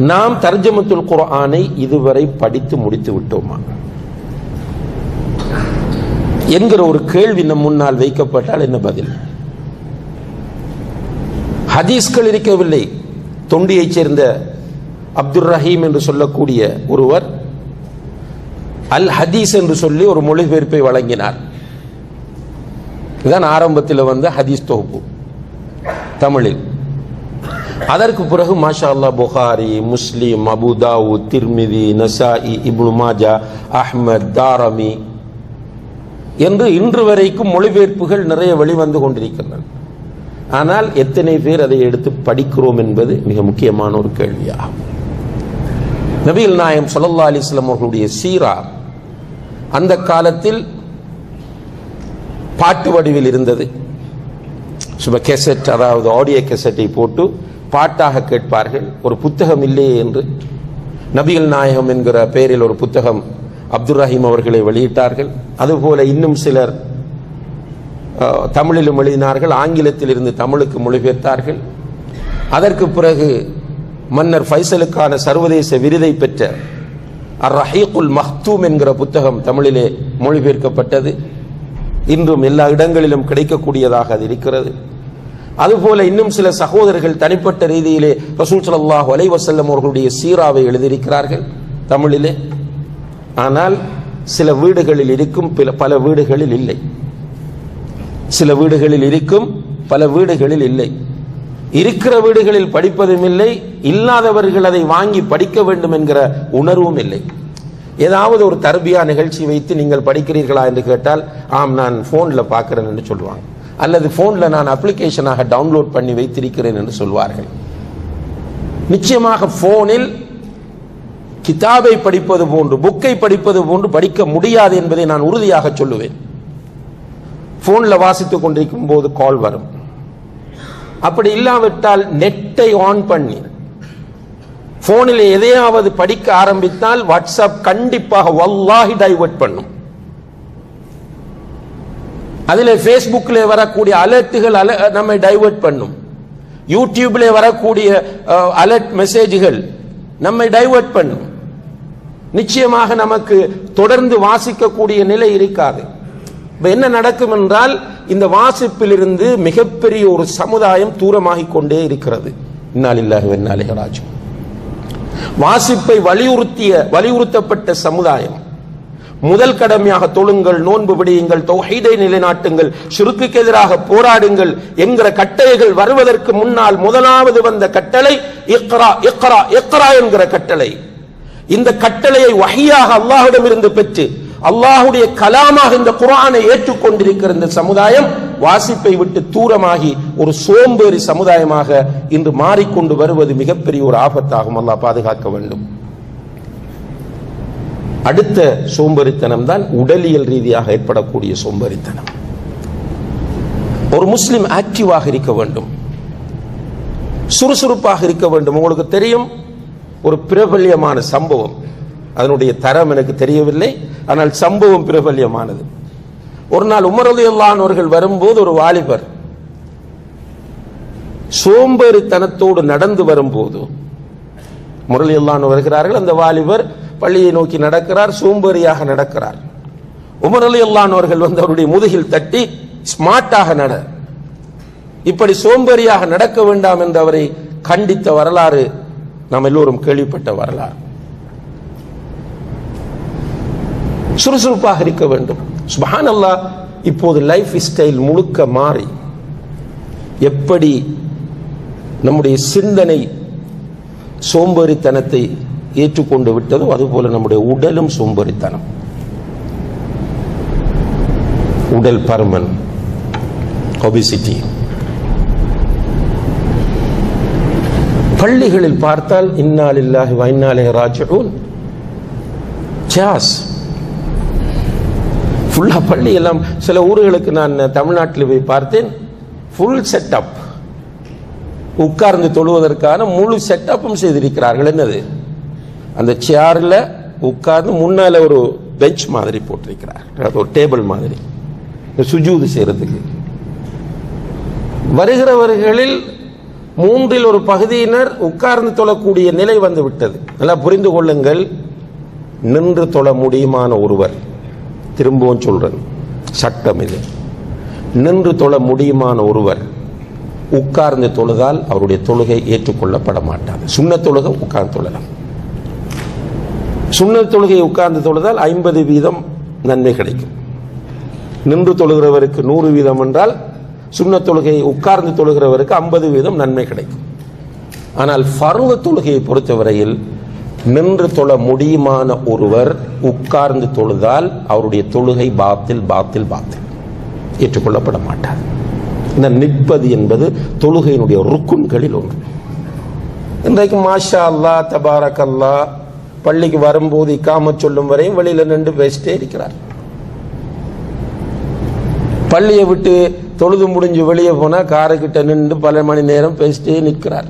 நாம் தர்ஜமத்துல் குரானை இதுவரை படித்து முடித்து விட்டோமா? என்கிற ஒரு கேள்வி நம் முன்னால் வைக்கப்பட்டால் என்ன பதில்? ஹதீஸ்கள் இருக்கவில்லை. தொண்டியைச் சேர்ந்த அப்துல் ரஹீம் என்று சொல்லக்கூடிய ஒருவர் அல் ஹதீஸ் என்று சொல்லி ஒரு மொழிபெயர்ப்பை வழங்கினார். இதுதான் ஆரம்பத்தில் வந்த ஹதீஸ் தொகுப்பு. தமிழில். அதற்கு பிறகு மாஷா அல்லா புகாரி முஸ்லீம் அபுதாவு திர்மிதி நசாஇ இப்னு மாஜா அஹ்மத் தாரமி என்று இன்று வரைக்கும் மொழிபெயர்ப்புகள் நிறைய வெளிவந்து கொண்டிருக்கின்றன. ஆனால் எத்தனை பேர் அதை எடுத்து படிக்கிறோம் என்பது மிக முக்கியமான ஒரு கேள்வியாகும். நபிகள் நாயம் சல்லா அலிஸ்லாம் அவர்களுடைய சீரா அந்த காலத்தில் பாட்டு வடிவில் இருந்தது. சுப கெசட் அதாவது ஆடியோ கெசட்டை போட்டு பாட்டாக கேட்பார்கள். ஒரு புத்தகம் இல்லையே என்று நபிகள் நாயகம் என்கிற பெயரில் ஒரு புத்தகம் அப்துல் ரஹீம் அவர்களை வெளியிட்டார்கள். அதுபோல இன்னும் சிலர் தமிழிலும் எழுதினார்கள். ஆங்கிலத்தில் இருந்து தமிழுக்கு மொழிபெயர்த்தார்கள். அதற்கு பிறகு மன்னர் ஃபைசலுக்கான சர்வதேச விருதை பெற்ற அர் ரஹீக்குல் மஹ்தூம் என்கிற புத்தகம் தமிழிலே மொழிபெயர்க்கப்பட்டது. இன்றும் எல்லா இடங்களிலும் கிடைக்கக்கூடியதாக அது இருக்கிறது. அதுபோல இன்னும் சில சகோதரர்கள் தனிப்பட்ட ரீதியிலே ரசூல் ஸல்லல்லாஹு அலைவசல்லம் அவர்களுடைய சீராவை எழுதியிருக்கிறார்கள் தமிழிலே. ஆனால் சில வீடுகளில் இருக்கும் பல வீடுகளில் இல்லை. சில வீடுகளில் இருக்கும் பல வீடுகளில் இல்லை. இருக்கிற வீடுகளில் படிப்பதும் இல்லை இல்லாதவர்கள் அதை வாங்கி படிக்க வேண்டும் என்கிற உணர்வும் இல்லை. ஏதாவது ஒரு தர்பியா நிகழ்ச்சி வைத்து நீங்கள் படிக்கிறீர்களா என்று கேட்டால் ஆம் நான் ஃபோனில் பார்க்கிறேன் என்று சொல்லுவாங்க. அல்லது ஃபோனில் நான் அப்ளிகேஷனாக டவுன்லோட் பண்ணி வைத்திருக்கிறேன் என்று சொல்வார்கள். நிச்சயமாக ஃபோனில் கிதாபை படிப்பது போன்று புக்கை படிப்பது போன்று படிக்க முடியாது என்பதை நான் உறுதியாக சொல்லுவேன். ஃபோனில் வாசித்துக் கொண்டிருக்கும் போது கால் வரும். அப்படி இல்லாவிட்டால் நெட்டை ஆன் பண்ணி போனில் எதையாவது படிக்க ஆரம்பித்தால் வாட்ஸ்அப் கண்டிப்பாக வல்லாகி டைவர்ட் பண்ணும். அதில் ஃபேஸ்புக்கில் வரக்கூடிய அலர்ட்டுகள் அல நம்மை டைவர்ட் பண்ணும். யூடியூப்ல வரக்கூடிய அலர்ட் மெசேஜ்கள் நம்மை டைவர்ட் பண்ணும். நிச்சயமாக நமக்கு தொடர்ந்து வாசிக்கக்கூடிய நிலை இருக்காது. இப்போ என்ன நடக்கும் என்றால் இந்த வாசிப்பிலிருந்து மிகப்பெரிய ஒரு சமுதாயம் தூரமாகிக் கொண்டே இருக்கிறது. இன்னாலில்லாஹி வாசிப்பை வலியுறுத்திய வலியுறுத்தப்பட்ட சமுதாயம். முதல் கடமையாக தொழுங்கள் நோன்பு விடியுங்கள் தொகைதை நிலைநாட்டுங்கள் சுருக்குக்கு எதிராக போராடுங்கள் என்கிற கட்டளைகள் வருவதற்கு முன்னால் முதலாவது வந்த கட்டளை இக்ரா இக்ரா இக்ரா என்கிற கட்டளை. இந்த கட்டளையை வஹியாக இருந்து பெற்று அல்லாஹுடைய கலாமாக இந்த குரானை ஏற்றுக்கொண்டிருக்கிற இந்த சமுதாயம் வாசிப்பை விட்டு தூரமாகி ஒரு சோம்பேறி சமுதாயமாக இன்று மாறிக்கொண்டு வருவது மிகப்பெரிய ஒரு ஆபத்தாகும். அல்லாஹ் பாதுகாக்க வேண்டும். அடுத்த சோம்பேறித்தனம் தான் உடலியல் ரீதியாக ஏற்படக்கூடிய சோம்பேறித்தனம். ஒரு முஸ்லிம் ஆக்டிவாக இருக்க வேண்டும். சுறுசுறுப்பாக இருக்க வேண்டும். உங்களுக்கு தெரியும் ஒரு பிரபல்யமான சம்பவம். அதனுடைய தரம் எனக்கு தெரியவில்லை ஆனால் சம்பவம் பிரபல்யமானது. ஒரு நாள் உமரதையல்லானவர்கள் வரும்போது ஒரு வாலிபர் சோம்பேறித்தனத்தோடு நடந்து வரும்போது முரளியல்லான் வருகிறார்கள் அந்த வாலிபர் பள்ளியை நோக்கி நடக்கிறார் சோம்பேறியாக நடக்கிறார். உமர் அலி அல்லானவர்கள் வந்து அவருடைய முதுகில் தட்டி ஸ்மார்ட்டாக நட. இப்படி சோம்பேறியாக நடக்க வேண்டாம் என்று அவரை கண்டித்த வரலாறு நாம் எல்லோரும் கேள்விப்பட்ட வரலாறு. சுறுசுறுப்பாக இருக்க வேண்டும். சுபஹான் அல்லாஹ் இப்போது லைஃப் ஸ்டைல் முழுக்க மாறி எப்படி நம்முடைய சிந்தனை சோம்பேறித்தனத்தை ஏற்றுக்கொண்டு விட்டதோ அதுபோல நம்முடைய உடலும் சோம்பேறித்தனம். உடல் பருமன் ஒபிசிட்டி பள்ளிகளில் பார்த்தால் இன்னாலில்லாஹி வைநாளே ராஜூன் ஜாஸ் ஃபுல்லா பள்ளி எல்லாம் சில ஊர்களுக்கு நான் தமிழ்நாட்டில் போய் பார்த்தேன் ஃபுல் செட்டப் உட்கார்ந்து தொழுவதற்கான முழு செட்டப்பும் செய்திருக்கிறார்கள். என்னது? அந்த சேரில் உட்கார்ந்து முன்னால ஒரு பெஞ்ச் மாதிரி போட்டிருக்கிறார். அது ஒரு டேபிள் மாதிரி. சுஜூது செய்யறதுக்கு. வருகிறவர்களில் மூன்றில் ஒரு பகுதியினர் உட்கார்ந்து தொழக்கூடிய நிலை வந்து விட்டது. நல்லா புரிந்து கொள்ளுங்கள். நின்று தொழ முடியுமான ஒருவர். திரும்பவும் சொல்றேன். சட்டம் இது. நின்று தொழ முடியுமான ஒருவர் உட்கார்ந்து தொழுதால் அவருடைய தொழுகை ஏற்றுக்கொள்ளப்பட மாட்டாது. சுண்ண தொழுகை உட்கார்ந்து தொழலாம். சுண்ணத் தொழுகையை உட்கார்ந்து தொழுதால் ஐம்பது வீதம் நன்மை கிடைக்கும். நின்று தொழுகிறவருக்கு நூறு வீதம் என்றால் சுண்ணத் தொழுகையை உட்கார்ந்து தொழுகிறவருக்கு ஐம்பது வீதம் நன்மை கிடைக்கும். ஆனால் பருவ தொழுகையை பொறுத்தவரையில் நின்று தொழ முடியுமான ஒருவர் உட்கார்ந்து தொழுதால் அவருடைய தொழுகை பாத்தில் பாத்தில் பாத்தில் ஏற்றுக்கொள்ளப்பட மாட்டார். இந்த நிற்பது என்பது தொழுகையினுடைய ருக்குன்களில் ஒன்று. இன்றைக்கு மாஷா அல்லா தபாரக் அல்லா பள்ளிக்கு வரும்போது இக்காம சொல்லும் வரையும் வெளியில் நின்று பேசிட்டே இருக்கிறார். பள்ளியை விட்டு தொழுது முடிஞ்சு வெளியே போனா காருக்கிட்ட நின்று பல மணி நேரம் பேசிட்டே நிற்கிறார்.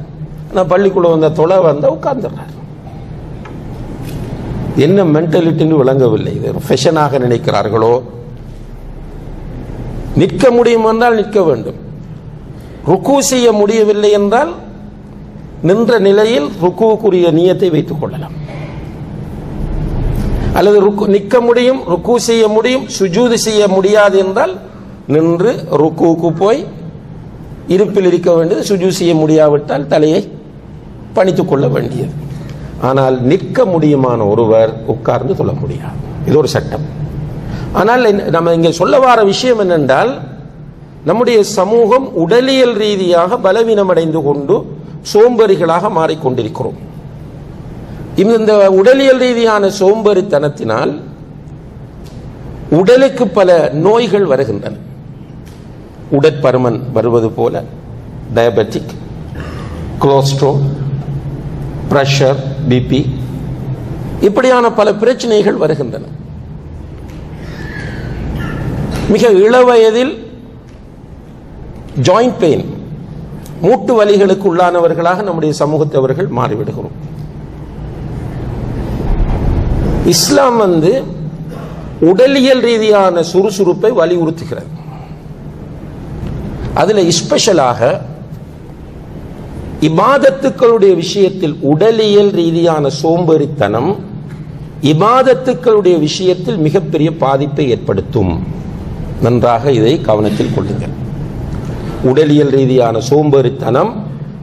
ஆனால் பள்ளிக்குள்ள வந்த தொலை வந்தால் உட்கார்ந்துடுறார். என்ன மென்டலிட்டின்னு விளங்கவில்லை. இது ஃபெஷனாக நினைக்கிறார்களோ? நிற்க முடியும் என்றால் நிற்க வேண்டும். ருக்கு செய்ய முடியவில்லை என்றால் நின்ற நிலையில் ருக்குவுக்குரிய நியத்தை வைத்துக் கொள்ளலாம். அல்லது ருக்கு நிற்க முடியும் ருக்கு செய்ய முடியும் சுஜூது செய்ய முடியாது என்றால் நின்று ருக்குவுக்கு போய் இருப்பில் இருக்க வேண்டியது சுஜூ செய்ய முடியாவிட்டால் தலையை பணித்துக் கொள்ள வேண்டியது. ஆனால் நிற்க முடியுமான ஒருவர் உட்கார்ந்து சொல்ல முடியாது. இது ஒரு சட்டம். ஆனால் நம்ம இங்கே சொல்ல வர விஷயம் என்னென்றால் நம்முடைய சமூகம் உடலியல் ரீதியாக பலவீனமடைந்து கொண்டு சோம்பேறிகளாக மாறிக்கொண்டிருக்கிறோம். இந்த இந்த உடலியல் ரீதியான சோம்பேறித்தனத்தினால் உடலுக்கு பல நோய்கள் வருகின்றன. உடற்பருமன் வருவது போல டயபெட்டிக் கொலஸ்ட்ரால் ப்ரெஷர் பிபி இப்படியான பல பிரச்சனைகள் வருகின்றன. மிக இளவயதில் ஜாயிண்ட் பெயின் மூட்டு வலிகளுக்கு உள்ளானவர்களாக நம்முடைய சமூகத்தவர்கள் மாறிவிடுகிறோம். இஸ்லாம் வந்து உடலியல் ரீதியான சுறுசுறுப்பை வலியுறுத்துகிறது. அதுல ஸ்பெஷலாக இபாதத்துக்களுடைய விஷயத்தில் உடலியல் ரீதியான சோம்பேறித்தனம் இபாதத்துக்களுடைய விஷயத்தில் மிகப்பெரிய பாதிப்பை ஏற்படுத்தும். நன்றாக இதை கவனத்தில் கொள்ளுங்கள். உடலியல் ரீதியான சோம்பேறித்தனம்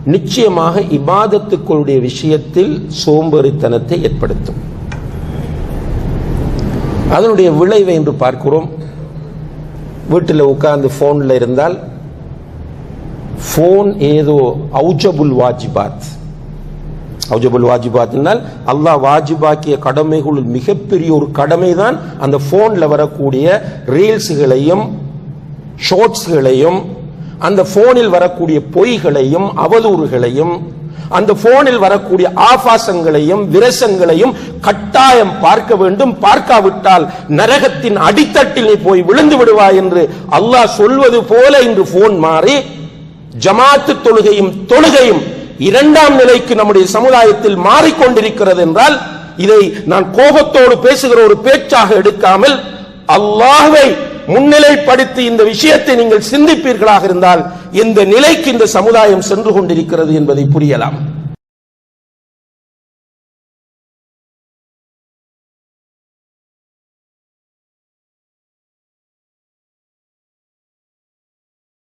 நிச்சயமாக இபாதத்துக்களுடைய விஷயத்தில் சோம்பேறித்தனத்தை ஏற்படுத்தும். அதனுடைய விளைவை என்று பார்க்கிறோம். வீட்டில் உட்கார்ந்து ஃபோனில் இருந்தால் ஃபோன் ஏதோ அவுஜபுல் வாஜிபாத். அவுஜபுல் வாஜிபாத்னால் அல்லாஹ் வாஜிபாக்கிய கடமைகளுள் மிகப்பெரிய ஒரு கடமை தான் அந்த ஃபோனில் வரக்கூடிய ரீல்ஸுகளையும் ஷார்ட்ஸ்களையும் அந்த ஃபோனில் வரக்கூடிய பொய்களையும் அவதூறுகளையும் அந்த போனில் வரக்கூடிய ஆபாசங்களையும் விரசங்களையும் கட்டாயம் பார்க்க வேண்டும். பார்க்காவிட்டால் நரகத்தின் அடித்தட்டில் நீ போய் விழுந்து விடுவாய் என்று அல்லாஹ் சொல்வது போல இன்று போன் மாறி ஜமாத்து தொழுகையும் தொழுகையும் இரண்டாம் நிலைக்கு நம்முடைய சமுதாயத்தில் மாறிக்கொண்டிருக்கிறது என்றால் இதை நான் கோபத்தோடு பேசுகிற ஒரு பேச்சாக எடுக்காமல் அல்லாஹை முன்னிலைப்படுத்தி இந்த விஷயத்தை நீங்கள் சிந்திப்பீர்களாக இருந்தால் இந்த நிலைக்கு இந்த சமுதாயம் சென்று கொண்டிருக்கிறது என்பதை புரியலாம்.